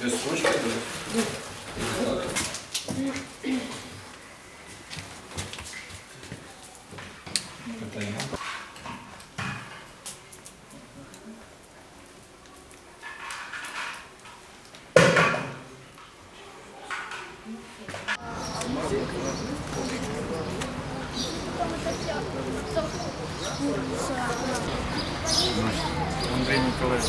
Сейчас ручка, да? Андрей Николаевич.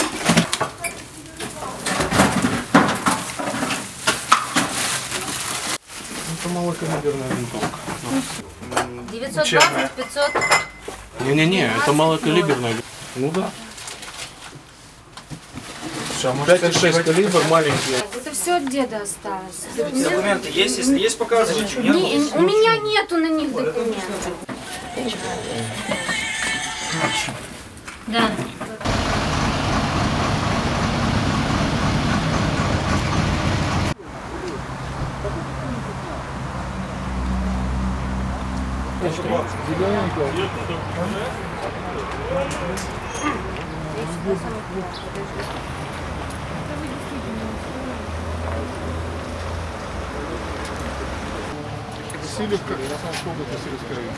Это малокалиберная винтовка. 920, 500. Не-не-не, это малокалиберная. Ну да. Что, может, 5,6 калибр маленький. Это все от деда осталось. Документы есть? Если есть, показывайте. Нет? Не, у меня нету на них документов. Да. Васильевка, Красноярская область, Васильевский район.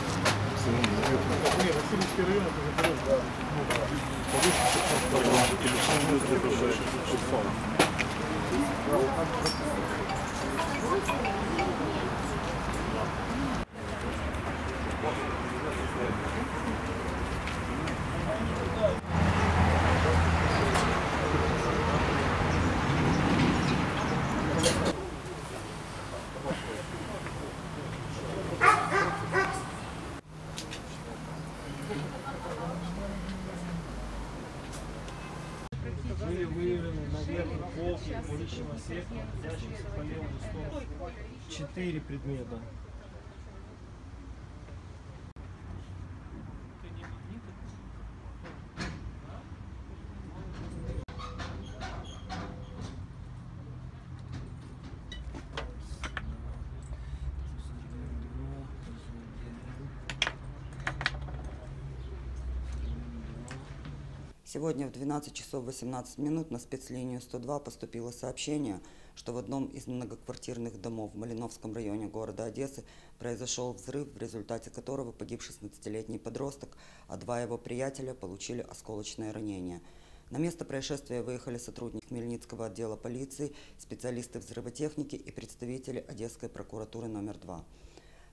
Нет, Васильевский район это же да. Были выявлены наверх полки курящего сека, находящихся по левую сторону. Четыре предмета. Сегодня в 12 часов 18 минут на спецлинию 102 поступило сообщение, что в одном из многоквартирных домов в Малиновском районе города Одессы произошел взрыв, в результате которого погиб 16-летний подросток, а два его приятеля получили осколочное ранение. На место происшествия выехали сотрудники Хмельницкого отдела полиции, специалисты взрывотехники и представители Одесской прокуратуры номер 2.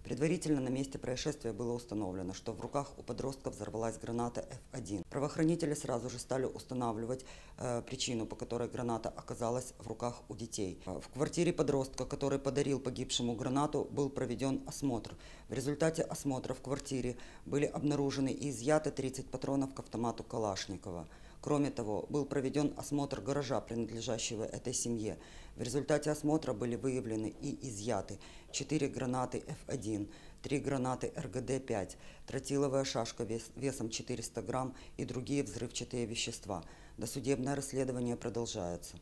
Предварительно на месте происшествия было установлено, что в руках у подростка взорвалась граната F1. Правоохранители сразу же стали устанавливать э, причину, по которой граната оказалась в руках у детей. Э, В квартире подростка, который подарил погибшему гранату, был проведен осмотр. В результате осмотра в квартире были обнаружены и изъяты 30 патронов к автомату Калашникова. Кроме того, был проведен осмотр гаража, принадлежащего этой семье. В результате осмотра были выявлены и изъяты 4 гранаты F1, 3 гранаты РГД-5, тротиловая шашка вес- весом 400 грамм и другие взрывчатые вещества. Досудебное расследование продолжается.